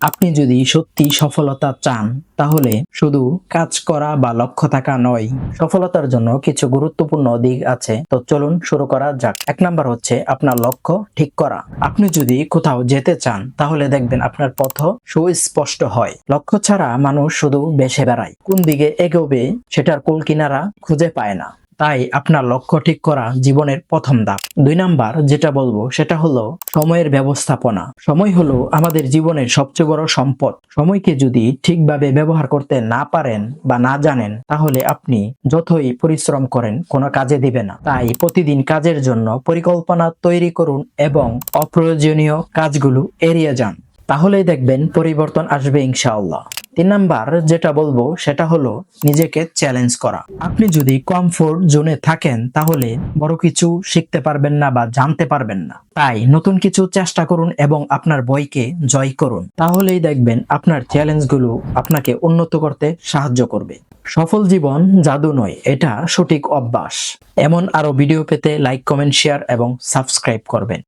আপনি যদি সত্যি সফলতা চান, তাহলে শুধু কাজ করা বা লক্ষ্য থাকা নয়, সফলতার জন্য কিছু গুরুত্বপূর্ণ দিক আছে। তো চলুন শুরু করা যাক। এক নাম্বার হচ্ছে আপনার লক্ষ্য ঠিক করা। আপনি যদি কোথাও যেতে চান, তাহলে দেখবেন আপনার পথ সুস্পষ্ট হয়। লক্ষ্য ছাড়া মানুষ শুধু বেসে বেড়ায়। কোন দিকে এগোবে, সেটার কুল কিনারা খুঁজে পায় না। তাই আপনার লক্ষ্য ঠিক করা জীবনের প্রথম ধাপ। দুই নাম্বার যেটা বলব, সেটা হলো সময়ের ব্যবস্থাপনা। সময় হলো আমাদের জীবনের সবচেয়ে বড় সম্পদ। সময়কে যদি ঠিকভাবে ব্যবহার করতে না পারেন বা না জানেন, তাহলে আপনি যতই পরিশ্রম করেন, কোনো কাজে দিবে না। তাই প্রতিদিন কাজের জন্য পরিকল্পনা তৈরি করুন এবং অপ্রয়োজনীয় কাজগুলো এড়িয়ে যান। তাহলেই দেখবেন পরিবর্তন আসবে ইনশাআল্লাহ। তিন নাম্বার যেটা বলব সেটা হলো নিজেকে চ্যালেঞ্জ করা। আপনি যদি কমফোর্ট জোনে থাকেন তাহলে বড় কিছু শিখতে পারবেন না বা জানতে পারবেন না। তাই নতুন কিছু চেষ্টা করুন এবং আপনার বইকে জয় করুন। তাহলেই দেখবেন আপনার চ্যালেঞ্জগুলো আপনাকে উন্নত করতে সাহায্য করবে। সফল জীবন জাদু নয়, এটা সঠিক অভ্যাস। এমন আরও ভিডিও পেতে লাইক কমেন্ট শেয়ার এবং সাবস্ক্রাইব করবেন।